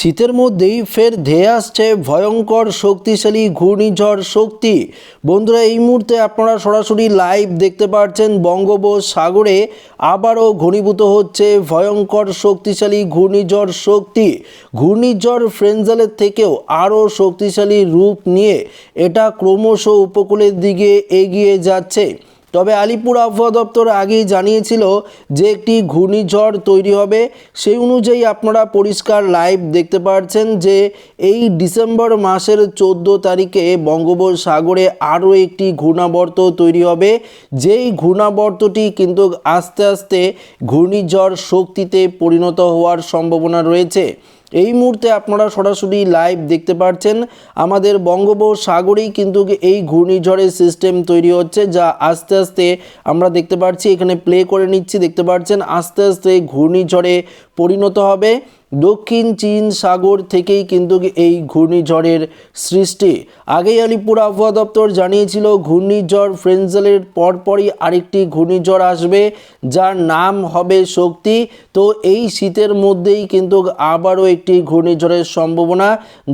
শীতের মধ্যেই ফের ধেয়ে আসছে ভয়ঙ্কর শক্তিশালী ঘূর্ণিঝড় শক্তি। বন্ধুরা, এই মুহূর্তে আপনারা সরাসরি লাইভ দেখতে পাচ্ছেন বঙ্গোপসাগরে আবারও ঘনীভূত হচ্ছে ভয়ঙ্কর শক্তিশালী ঘূর্ণিঝড় শক্তি। ঘূর্ণিঝড় ফ্রেঞ্জালের থেকেও আরও শক্তিশালী রূপ নিয়ে এটা ক্রমশ উপকূলের দিকে এগিয়ে যাচ্ছে। তবে আলিপুর আবহাওয়া দপ্তর আগেই জানিয়েছিল যে একটি ঘূর্ণিঝড় তৈরি হবে। সেই অনুযায়ী আপনারা পরিষ্কার লাইভ দেখতে পাচ্ছেন যে এই ডিসেম্বর মাসের চোদ্দ তারিখে বঙ্গোপসাগরে আরও একটি ঘূর্ণাবর্ত তৈরি হবে। যেই ঘূর্ণাবর্তটি কিন্তু আস্তে আস্তে ঘূর্ণিঝড় শক্তিতে পরিণত হওয়ার সম্ভাবনা রয়েছে। এই মুহূর্তে আপনারা সরাসরি লাইভ দেখতে পাচ্ছেন আমাদের বঙ্গোপসাগরেই কিন্তু এই ঘূর্ণিঝড়ের সিস্টেম তৈরি হচ্ছে, যা আস্তে আস্তে আমরা দেখতে পাচ্ছি এখানে প্লে করে নিচ্ছি, দেখতে পাচ্ছেন আস্তে আস্তে ঘূর্ণিঝড়ে পরিণত হবে। দক্ষিণ চীন সাগর থেকেই কিন্তু এই ঘূর্ণিঝড়ের সৃষ্টি। আগেই আলিপুর আবহাওয়া দপ্তর জানিয়েছিল, ঘূর্ণিঝড় ফ্রেঞ্জেলের পরপরই আরেকটি ঘূর্ণিঝড় আসবে, যার নাম হবে শক্তি। তো এই শীতের মধ্যেই কিন্তু আবারও একটি ঘূর্ণিঝড়ের সম্ভাবনা,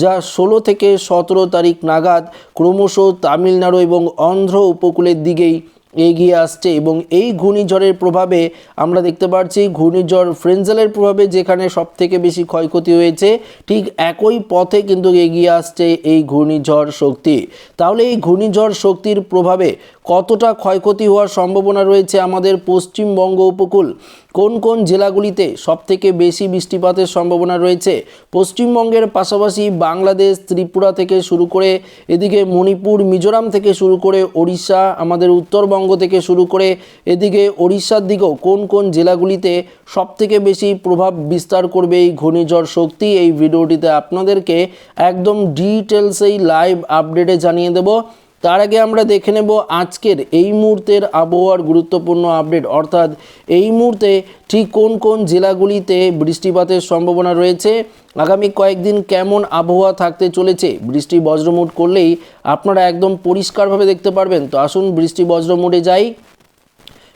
যা ষোলো থেকে সতেরো তারিখ নাগাদ ক্রমশ তামিলনাড়ু এবং অন্ধ্র উপকূলের দিকেই এগিয়ে আসছে এবং এই ঘূর্ণিঝড়ের প্রভাবে আমরা দেখতে পাচ্ছি ঘূর্ণিঝড় ফ্রেঞ্জেলের প্রভাবে যেখানে সব থেকে বেশি ক্ষয়ক্ষতি হয়েছে, ঠিক একই পথে কিন্তু এগিয়ে আসছে এই ঘূর্ণিঝড় শক্তি। তাহলে এই ঘূর্ণিঝড় শক্তির প্রভাবে কতটা ক্ষয়ক্ষতি হওয়ার সম্ভাবনা রয়েছে আমাদের পশ্চিমবঙ্গ উপকূল? কোন কোন জেলাগুলিতে সবথেকে বেশি বৃষ্টিপাতের সম্ভাবনা রয়েছে? পশ্চিমবঙ্গের পাশাপাশি বাংলাদেশ, ত্রিপুরা থেকে শুরু করে এদিকে মণিপুর, মিজোরাম থেকে শুরু করে ওড়িশা, আমাদের উত্তরবঙ্গ থেকে শুরু করে এদিকে ওড়িশার দিকেও কোন কোন জেলাগুলিতে সবথেকে বেশি প্রভাব বিস্তার করবে এই ঘূর্ণিঝড় শক্তি? এই ভিডিওটিতে আপনাদেরকে একদম ডিটেলসেই লাইভ আপডেটে জানিয়ে দেবো। তার আগে আমরা দেখে নেব আজকের এই মুহূর্তের আবহাওয়ার গুরুত্বপূর্ণ আপডেট। অর্থাৎ এই মুহূর্তে ঠিক কোন কোন জেলাগুলিতে বৃষ্টিপাতের সম্ভাবনা রয়েছে? আগামী কয়েকদিন কেমন আবহাওয়া থাকতে চলেছে? বৃষ্টি বজ্রমুট করলেই আপনারা একদম পরিষ্কারভাবে দেখতে পারবেন। তো আসুন বৃষ্টি বজ্রমুটে যাই।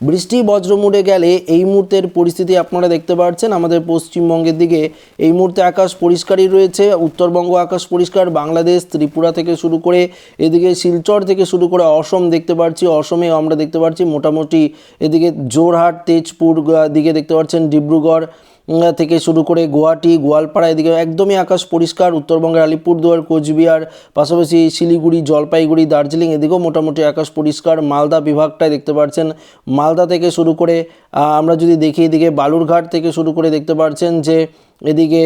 বৃষ্টি বজ্রমুড়ে গেলে এই মুহূর্তের পরিস্থিতি আপনারা দেখতে পাচ্ছেন আমাদের পশ্চিমবঙ্গের দিকে এই মুহূর্তে আকাশ পরিষ্কারই রয়েছে। উত্তরবঙ্গ আকাশ পরিষ্কার, বাংলাদেশ, ত্রিপুরা থেকে শুরু করে এদিকে শিলচর থেকে শুরু করে অসম দেখতে পাচ্ছি অসমে আমরা দেখতে পাচ্ছি মোটামুটি এদিকে জোরহাট, তেজপুর দিকে দেখতে পাচ্ছেন ডিব্রুগড় থেকে শুরু করে গুয়াহাটি, গোয়ালপাড়া, এদিকে একদমই আকাশ পরিষ্কার। উত্তরবঙ্গের আলিপুরদুয়ার, কোচবিহার, পাশাপাশি শিলিগুড়ি, জলপাইগুড়ি, দার্জিলিং, এদিকেও মোটামুটি আকাশ পরিষ্কার। মালদা বিভাগটায় দেখতে পাচ্ছেন মালদা থেকে শুরু করে আমরা যদি দেখি এদিকে বালুরঘাট থেকে শুরু করে দেখতে পাচ্ছেন যে এদিকে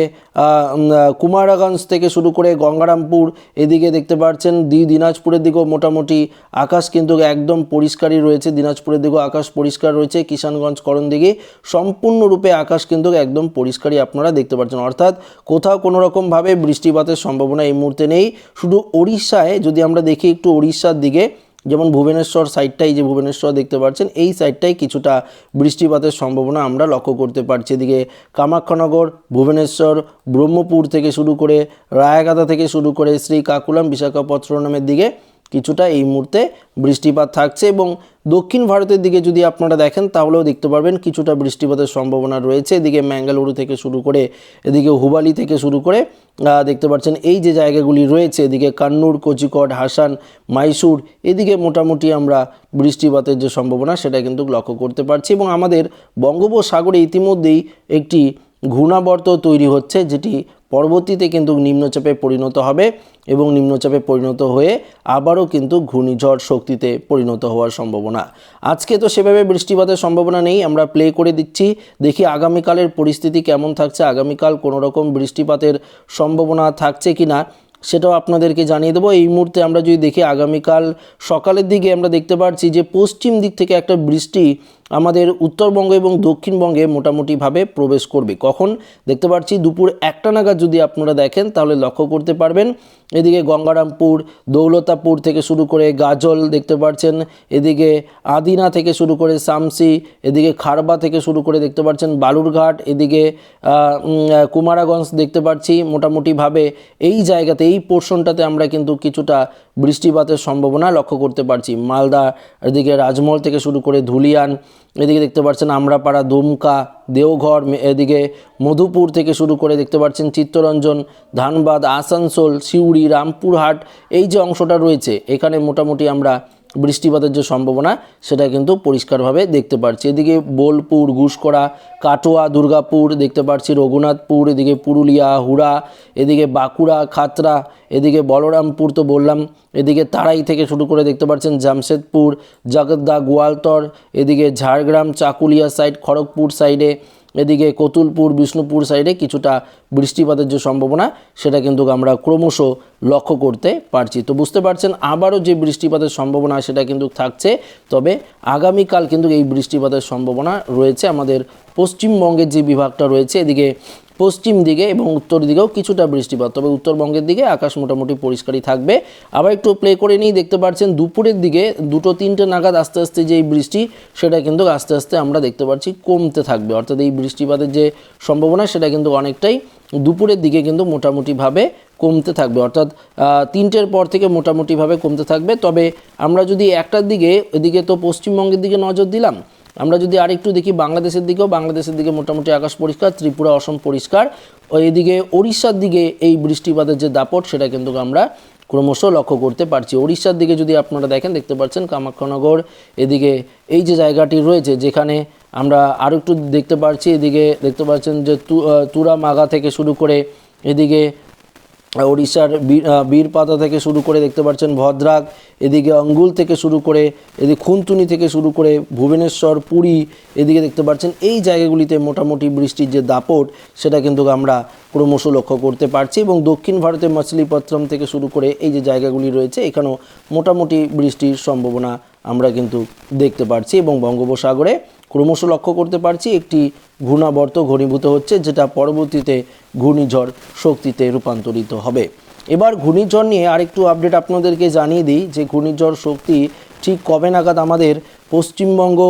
কুমারাগঞ্জ থেকে শুরু করে গঙ্গারামপুর, এদিকে দেখতে পাচ্ছেন দি, দিনাজপুরের দিকেও মোটামুটি আকাশ কিন্তু একদম পরিষ্কারই রয়েছে। দিনাজপুরের দিকেও আকাশ পরিষ্কার রয়েছে। কিষানগঞ্জ করণ দিকে সম্পূর্ণরূপে আকাশ কিন্তু একদম পরিষ্কারই আপনারা দেখতে পাচ্ছেন। অর্থাৎ কোথাও কোনো রকমভাবে বৃষ্টিপাতের সম্ভাবনা এই মুহূর্তে নেই। শুধু ওড়িশায় যদি আমরা দেখি একটু ওড়িশার দিকে যেমন ভুবনেশ্বর সাইডটাই যে ভুবনেশ্বর দেখতে পাচ্ছেন, এই সাইডটাই কিছুটা বৃষ্টিপাতের সম্ভাবনা আমরা লক্ষ্য করতে পারছি। এদিকে কামাক্ষানগর, ভুবনেশ্বর, ব্রহ্মপুর থেকে শুরু করে রায়াগাদা থেকে শুরু করে শ্রী কাকুলাম বিশাখাপত্তনমের দিকে কিছুটা এই মুহূর্তে বৃষ্টিপাত থাকছে এবং দক্ষিণ ভারতের দিকে যদি আপনারা দেখেন, তাহলেও দেখতে পারবেন কিছুটা বৃষ্টিপাতের সম্ভাবনা রয়েছে। এদিকে ম্যাঙ্গালুরু থেকে শুরু করে, এদিকে হুবালি থেকে শুরু করে দেখতে পাচ্ছেন এই যে জায়গাগুলি রয়েছে, এদিকে কান্নুর কোচিকট হাসান, মাইসুর, এদিকে মোটামুটি আমরা বৃষ্টিপাতের যে সম্ভাবনা, সেটা কিন্তু লক্ষ্য করতে পারছি এবং আমাদের বঙ্গোপসাগরে ইতিমধ্যেই একটি ঘূর্ণাবর্ত তৈরি হচ্ছে, যেটি পরবর্তীতে কিন্তু নিম্নচাপে পরিণত হবে। এবং নিম্নচাপে পরিণত হয়ে আবারও কিন্তু ঘূর্ণিঝড় শক্তিতে পরিণত হওয়ার সম্ভাবনা। আজকে তো সেভাবে বৃষ্টিপাতের সম্ভাবনা নেই, আমরা প্লে করে দিচ্ছি। দেখি আগামীকালের পরিস্থিতি কেমন থাকছে, আগামীকাল কোনো রকম বৃষ্টিপাতের সম্ভাবনা থাকছে কি না সেটাও আপনাদেরকে জানিয়ে দেবো। এই মুহূর্তে আমরা যদি দেখি আগামীকাল সকালের দিকে আমরা দেখতে পাচ্ছি যে পশ্চিম দিক থেকে একটা বৃষ্টি আমাদের উত্তরবঙ্গ এবং দক্ষিণবঙ্গে মোটামুটিভাবে প্রবেশ করবে। কখন? দেখতে পাচ্ছি দুপুর একটা নাগাদ যদি আপনারা দেখেন, তাহলে লক্ষ্য করতে পারবেন। এদিকে গঙ্গারামপুর, দৌলতাপুর থেকে শুরু করে গাজল দেখতে পাচ্ছেন এদিকে আদিনা থেকে শুরু করে সামসি, এদিকে খারবা থেকে শুরু করে দেখতে পাচ্ছেন বালুরঘাট, এদিকে কুমারাগঞ্জ দেখতে পাচ্ছি মোটামুটিভাবে এই জায়গাতে, এই পোর্শনটাতে আমরা কিন্তু কিছুটা বৃষ্টিপাতের সম্ভাবনা লক্ষ্য করতে পারছি। মালদা, এদিকে রাজমহল থেকে শুরু করে ধুলিয়ান এদিকে দেখতে পাচ্ছেন আমরাপাড়া দুমকা দেওঘর এদিকে মধুপুর থেকে শুরু করে দেখতে পাচ্ছেন চিত্তরঞ্জন, ধানবাদ, আসানসোল, সিউড়ি, রামপুরহাট, এই যে অংশটা রয়েছে, এখানে মোটামুটি আমরা বৃষ্টিপাতের যে সম্ভাবনা, সেটা কিন্তু পরিষ্কারভাবে দেখতে পাচ্ছি এদিকে বোলপুর ঘুষকরা কাটোয়া, দুর্গাপুর দেখতে পাচ্ছি রঘুনাথপুর, এদিকে পুরুলিয়া, হুড়া, এদিকে বাঁকুড়া খাতরা এদিকে বলরামপুর তো বললাম, এদিকে তারাই থেকে শুরু করে দেখতে পাচ্ছেন জামশেদপুর, জগদ্দা, গোয়ালতর, এদিকে ঝাড়গ্রাম, চাকুলিয়া সাইড খড়গপুর সাইডে এদিকে কতুলপুর, বিষ্ণুপুর সাইডে কিছুটা বৃষ্টিপাতের যে সম্ভাবনা, সেটা কিন্তু আমরা ক্রমশ লক্ষ্য করতে পারছি। তো বুঝতে পারছেন, আবারও যে বৃষ্টিপাতের সম্ভাবনা, সেটা কিন্তু থাকছে। তবে আগামীকাল কিন্তু এই বৃষ্টিপাতের সম্ভাবনা রয়েছে। আমাদের পশ্চিমবঙ্গের যে বিভাগটা রয়েছে, এদিকে পশ্চিম দিকে এবং উত্তর দিকেও কিছুটা বৃষ্টিপাত, তবে উত্তরবঙ্গের দিকে আকাশ মোটামুটি পরিষ্কারই থাকবে। আবার একটু প্লে করে নিই, দেখতে পাচ্ছেন দুপুরের দিকে দুটো তিনটে নাগাদ আস্তে আস্তে যেই বৃষ্টি, সেটা কিন্তু আস্তে আস্তে আমরা দেখতে পাচ্ছি কমতে থাকবে। অর্থাৎ এই বৃষ্টিপাতের যে সম্ভাবনা, সেটা কিন্তু অনেকটাই দুপুরের দিকে কিন্তু মোটামুটিভাবে কমতে থাকবে। অর্থাৎ তিনটের পর থেকে মোটামুটিভাবে কমতে থাকবে। তবে আমরা যদি একটার দিকে, এদিকে তো পশ্চিমবঙ্গের দিকে নজর দিলাম আমরা যদি আরেকটু দেখি বাংলাদেশের দিকেও, বাংলাদেশের দিকে মোটামুটি আকাশ পরিষ্কার, ত্রিপুরা অসম পরিষ্কার। ও এদিকে ওড়িশার দিকে এই বৃষ্টিপাতের যে দাপট, সেটা কিন্তু আমরা ক্রমশ লক্ষ্য করতে পারছি। ওড়িশার দিকে যদি আপনারা দেখেন, দেখতে পাচ্ছেন কামাখ্যানগর, এদিকে এই যে জায়গাটি রয়েছে, যেখানে আমরা আরও একটু দেখতে পাচ্ছি এদিকে দেখতে পাচ্ছেন যে তুরা মাগা থেকে শুরু করে এদিকে ওড়িশার বীরপাতা থেকে শুরু করে দেখতে পাচ্ছেন ভদ্রাক, এদিকে অঙ্গুল থেকে শুরু করে, এদিকে খুনতুনি থেকে শুরু করে ভুবনেশ্বর, পুরী, এদিকে দেখতে পাচ্ছেন এই জায়গাগুলিতে মোটামুটি বৃষ্টির যে দাপট, সেটা কিন্তু আমরা ক্রমশ লক্ষ্য করতে পারছি এবং দক্ষিণ ভারতে মাছলিপত্রম থেকে শুরু করে এই যে জায়গাগুলি রয়েছে, এখানেও মোটামুটি বৃষ্টির সম্ভাবনা আমরা কিন্তু দেখতে পারছি এবং বঙ্গোপসাগরে ক্রমশ লক্ষ্য করতে পারছি, একটি ঘূর্ণাবর্ত ঘনীভূত হচ্ছে, যেটা পরবর্তীতে ঘূর্ণিঝড় শক্তিতে রূপান্তরিত হবে। এবার ঘূর্ণিঝড় নিয়ে আরেকটু আপডেট আপনাদেরকে জানিয়ে দিই যে ঘূর্ণিঝড় শক্তি ঠিক কবে নাগাদ আমাদের পশ্চিমবঙ্গ,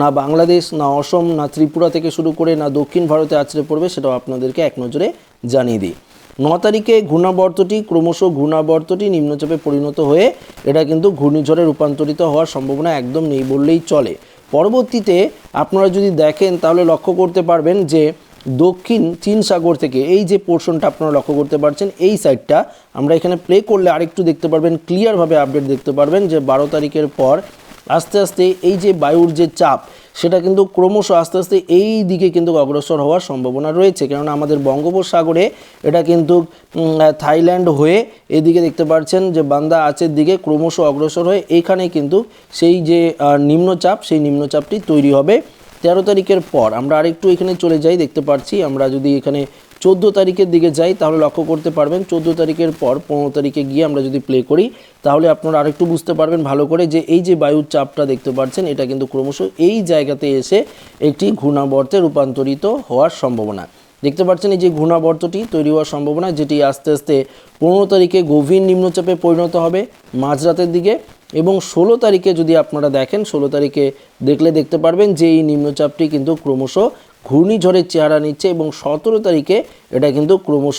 না বাংলাদেশ, না অসম, না ত্রিপুরা থেকে শুরু করে, না দক্ষিণ ভারতে আছড়ে পড়বে সেটাও আপনাদেরকে এক নজরে জানিয়ে দিই। ন তারিখে ঘূর্ণাবর্তটি ক্রমশ ঘূর্ণাবর্তটি নিম্নচাপে পরিণত হয়ে, এটা কিন্তু ঘূর্ণিঝড়ে রূপান্তরিত হওয়ার সম্ভাবনা একদম নেই বললেই চলে। পরবর্তীতে আপনারা যদি দেখেন, তাহলে লক্ষ্য করতে পারবেন যে দক্ষিণ চীন সাগর থেকে এই যে পোর্শনটা আপনারা লক্ষ্য করতে পারছেন, এই সাইডটা আমরা এখানে প্লে করলে আরেকটু দেখতে পারবেন ক্লিয়ারভাবে আপডেট দেখতে পারবেন যে বারো তারিখের পর আস্তে আস্তে এই যে বায়ুর যে চাপ সেটা কিন্তু ক্রমশ আস্তে আস্তে এই দিকে কিন্তু অগ্রসর হওয়ার সম্ভাবনা রয়েছে। কেননা আমাদের বঙ্গোপসাগরে এটা কিন্তু থাইল্যান্ড হয়ে এদিকে দেখতে পাচ্ছেন যে বান্দা আচের দিকে ক্রমশ অগ্রসর হয়ে এখানে কিন্তু সেই যে নিম্নচাপ, সেই নিম্নচাপটি তৈরি হবে। তেরো তারিখের পর আমরা আরেকটু এখানে চলে যাই, দেখতে পাচ্ছি আমরা যদি এখানে চোদ্দ তারিখের দিকে যাই, তাহলে লক্ষ্য করতে পারবেন চোদ্দ তারিখের পর পনেরো তারিখে গিয়ে আমরা যদি প্লে করি, তাহলে আপনারা আরেকটু বুঝতে পারবেন ভালো করে যে এই যে বায়ুর চাপটা দেখতে পাচ্ছেন, এটা কিন্তু ক্রমশ এই জায়গাতে এসে একটি ঘূর্ণাবর্তে রূপান্তরিত হওয়ার সম্ভাবনা। দেখতে পাচ্ছেন এই যে ঘূর্ণাবর্তটি তৈরি হওয়ার সম্ভাবনা, যেটি আস্তে আস্তে পনেরো তারিখে গভীর নিম্নচাপে পরিণত হবে মাঝরাতের দিকে এবং ষোলো তারিখে যদি আপনারা দেখেন, ষোলো তারিখে দেখলে দেখতে পারবেন যে এই নিম্নচাপটি কিন্তু ক্রমশ ঘূর্ণিঝড়ের চেহারা নিচ্ছে এবং সতেরো তারিখে এটা কিন্তু ক্রমশ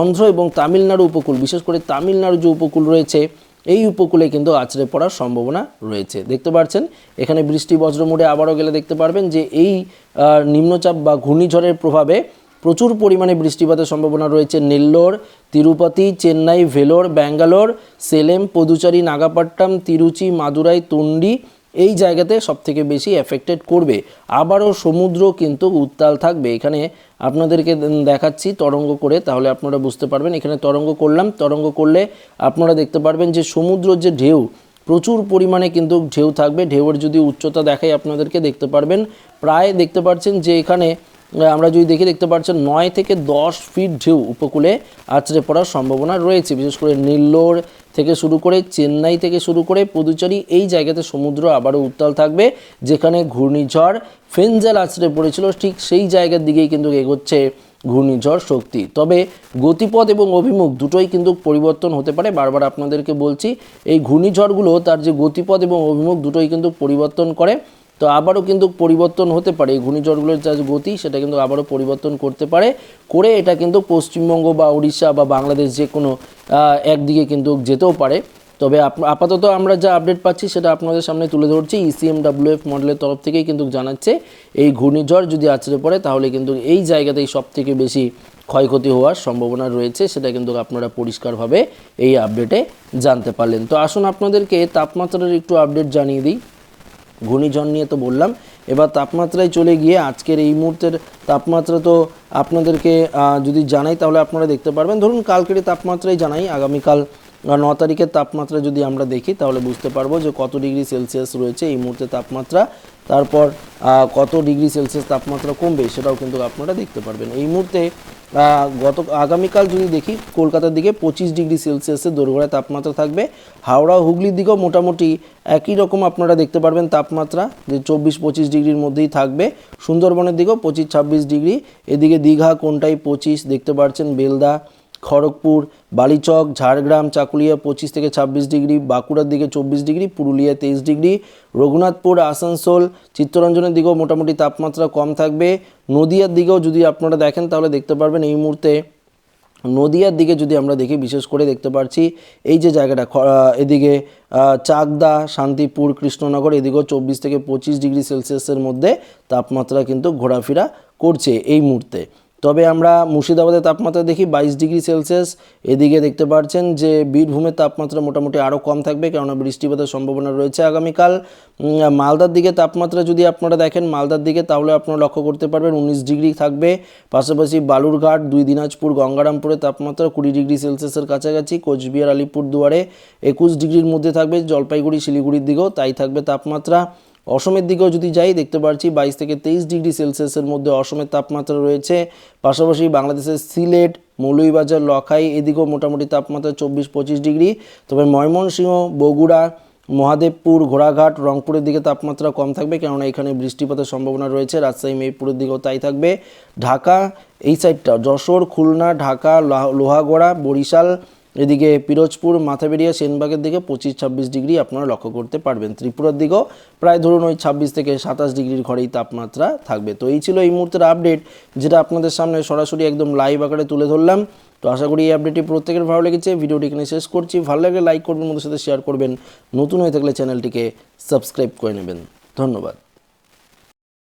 অন্ধ্র এবং তামিলনাড়ু উপকূল, বিশেষ করে তামিলনাড়ু যে উপকূল রয়েছে, এই উপকূলে কিন্তু আছড়ে পড়ার সম্ভাবনা রয়েছে। দেখতে পাচ্ছেন এখানে বৃষ্টি বজ্র মোড়ে আবারও গেলে দেখতে পারবেন যে এই নিম্নচাপ বা ঘূর্ণিঝড়ের প্রভাবে প্রচুর পরিমাণে বৃষ্টিপাতের সম্ভাবনা রয়েছে নেল্লোর, তিরুপতি, চেন্নাই, ভেলোর, ব্যাঙ্গালোর, সেলেম, পদুচারি নাগাপাট্টাম তিরুচি, মাদুরাই, তুন্ডি এই জায়গাতে সবথেকে বেশি এফেক্টেড করবে। আবারও সমুদ্র কিন্তু উত্তাল থাকবে। এখানে আপনাদেরকে দেখাচ্ছি তরঙ্গ করে, তাহলে আপনারা বুঝতে পারবেন। এখানে তরঙ্গ করলাম। তরঙ্গ করলে আপনারা দেখতে পারবেন যে সমুদ্রর যে ঢেউ, প্রচুর পরিমাণে কিন্তু ঢেউ থাকবে। ঢেউয়ের যদি উচ্চতা দেখাই আপনাদেরকে, দেখতে পারবেন। প্রায় দেখতে পাচ্ছেন যে এখানে আমরা যদি দেখি, দেখতে পাচ্ছেন নয় থেকে দশ ফিট ঢেউ উপকূলে আছড়ে পড়ার সম্ভাবনা রয়েছে। বিশেষ করে নীল্লোর থেকে শুরু করে চেন্নাই থেকে শুরু করে পুদুচেরি এই জায়গাতে সমুদ্র আবারও উত্তাল থাকবে, যেখানে ঘূর্ণিঝড় ফেনজেল আছড়ে পড়েছিল। ঠিক সেই জায়গার দিকেই কিন্তু এগোচ্ছে ঘূর্ণিঝড় শক্তি। তবে গতিপথ এবং অভিমুখ দুটোই কিন্তু পরিবর্তন হতে পারে। বারবার আপনাদেরকে বলছি, এই ঘূর্ণিঝড়গুলো তার যে গতিপথ এবং অভিমুখ দুটোই কিন্তু পরিবর্তন করে। তো আবারও কিন্তু পরিবর্তন হতে পারে। এই ঘূর্ণিঝড়গুলোর যা গতি, সেটা কিন্তু আবারও পরিবর্তন করতে পারে। করে এটা কিন্তু পশ্চিমবঙ্গ বা উড়িষ্যা বা বাংলাদেশ যে কোনো একদিকে কিন্তু যেতেও পারে। তবে আপাতত আমরা যা আপডেট পাচ্ছি, সেটা আপনাদের সামনে তুলে ধরছি। E ইসিএম ডাব্লিউএফ মডেলের তরফ থেকেই কিন্তু জানাচ্ছে, এই ঘূর্ণিঝড় যদি আছড়ে পড়ে, তাহলে কিন্তু এই জায়গাতেই সব থেকে বেশি ক্ষয়ক্ষতি হওয়ার সম্ভাবনা রয়েছে। সেটা কিন্তু আপনারা পরিষ্কারভাবে এই আপডেটে জানতে পারলেন। তো আসুন আপনাদেরকে তাপমাত্রার একটু আপডেট জানিয়ে দিই। ঘূর্ণিঝড় নিয়ে তো বললাম। এবার তাপমাত্রায় চলে গিয়ে আজকের এই মুহূর্তের তাপমাত্রা তো আপনাদেরকে যদি জানাই তাহলে আপনারা দেখতে পারবেন। ধরুন কালকের তাপমাত্রাই জানাই, আগামীকাল ন তারিখের তাপমাত্রা যদি আমরা দেখি, তাহলে বুঝতে পারব যে কত ডিগ্রি সেলসিয়াস রয়েছে এই মুহূর্তে তাপমাত্রা। তারপর কত ডিগ্রি সেলসিয়াস তাপমাত্রা কমবে সেটাও কিন্তু আপনারা দেখতে পারবেন। এই মুহূর্তে গত, আগামীকাল যদি দেখি, কলকাতার দিকে পঁচিশ ডিগ্রি সেলসিয়াসের দোরগোড়ায় তাপমাত্রা থাকবে। হাওড়া, হুগলির দিকেও মোটামুটি একই রকম আপনারা দেখতে পারবেন তাপমাত্রা, যে চব্বিশ, পঁচিশ ডিগ্রির মধ্যেই থাকবে। সুন্দরবনের দিকেও পঁচিশ, ছাব্বিশ ডিগ্রি। এদিকে দীঘা, কোনটাই পঁচিশ, দেখতে পাচ্ছেন বেলদা খড়গপুর, বালিচক, ঝাড়গ্রাম, চাকুলিয়া পঁচিশ থেকে ছাব্বিশ ডিগ্রি, বাঁকুড়ার দিকে চব্বিশ ডিগ্রি পুরুলিয়া তেইশ ডিগ্রি, রঘুনাথপুর, আসানসোল, চিত্তরঞ্জনের দিকেও মোটামুটি তাপমাত্রা কম থাকবে। নদিয়ার দিকেও যদি আপনারা দেখেন তাহলে দেখতে পারবেন এই মুহূর্তে নদিয়ার দিকে যদি আমরা দেখি, বিশেষ করে দেখতে পাচ্ছি এই যে জায়গাটা এদিকে চাকদা, শান্তিপুর, কৃষ্ণনগর, এদিকেও চব্বিশ থেকে পঁচিশ ডিগ্রি সেলসিয়াসের মধ্যে তাপমাত্রা কিন্তু ঘোরাফেরা করছে এই মুহূর্তে। তবে আমরা মুর্শিদাবাদের তাপমাত্রা দেখি বাইশ ডিগ্রি সেলসিয়াস। এদিকে দেখতে পাচ্ছেন যে বীরভূমের তাপমাত্রা মোটামুটি আরও কম থাকবে, কেননা বৃষ্টিপাতের সম্ভাবনা রয়েছে আগামীকাল। মালদার দিকে তাপমাত্রা যদি আপনারা দেখেন মালদার দিকে, তাহলে আপনারা লক্ষ্য করতে পারবেন উনিশ ডিগ্রি থাকবে। পাশাপাশি বালুরঘাট, দুই দিনাজপুর, গঙ্গারামপুরে তাপমাত্রা কুড়ি ডিগ্রি সেলসিয়াসের কাছাকাছি, কোচবিহার আলিপুর দুয়ারে একুশ ডিগ্রির মধ্যে থাকবে। জলপাইগুড়ি, শিলিগুড়ির দিকেও তাই থাকবে তাপমাত্রা। অসমের দিকেও যদি যাই, দেখতে পাচ্ছি বাইশ থেকে তেইশ ডিগ্রি সেলসিয়াসের মধ্যে অসমের তাপমাত্রা রয়েছে। পাশাপাশি বাংলাদেশের সিলেট মৌলুইবাজার লখাই, এদিকেও মোটামুটি তাপমাত্রা চব্বিশ পঁচিশ ডিগ্রি। তবে ময়মনসিংহ, বগুড়া, মহাদেবপুর, ঘোড়াঘাট, রংপুরের দিকে তাপমাত্রা কম থাকবে, কেননা এখানে বৃষ্টিপাতের সম্ভাবনা রয়েছে। রাজশাহী, মেহেরপুরের দিকেও তাই থাকবে। ঢাকা, এই সাইডটা যশোর, খুলনা, ঢাকা লোহা- লোহাগড়া, বরিশাল এদিকে পিরোজপুর মাথাবেরিয়া সেনবাগের দিকে পঁচিশ, ছাব্বিশ ডিগ্রি আপনারা লক্ষ্য করতে পারবেন। ত্রিপুরার দিকেও প্রায় ধরুন ওই ছাব্বিশ থেকে সাতাশ ডিগ্রির ঘরেই তাপমাত্রা থাকবে। তো এই ছিল এই মুহূর্তের আপডেট, যেটা আপনাদের সামনে সরাসরি একদম লাইভ আকারে তুলে ধরলাম। তো আশা করি এই আপডেটটি প্রত্যেকের ভালো লেগেছে। ভিডিওটি এখানে শেষ করছি। ভালো লাগলে লাইক করবেন, বন্ধুদের সাথে শেয়ার করবেন। নতুন হয়ে থাকলে চ্যানেলটিকে সাবস্ক্রাইব করে নেবেন। ধন্যবাদ।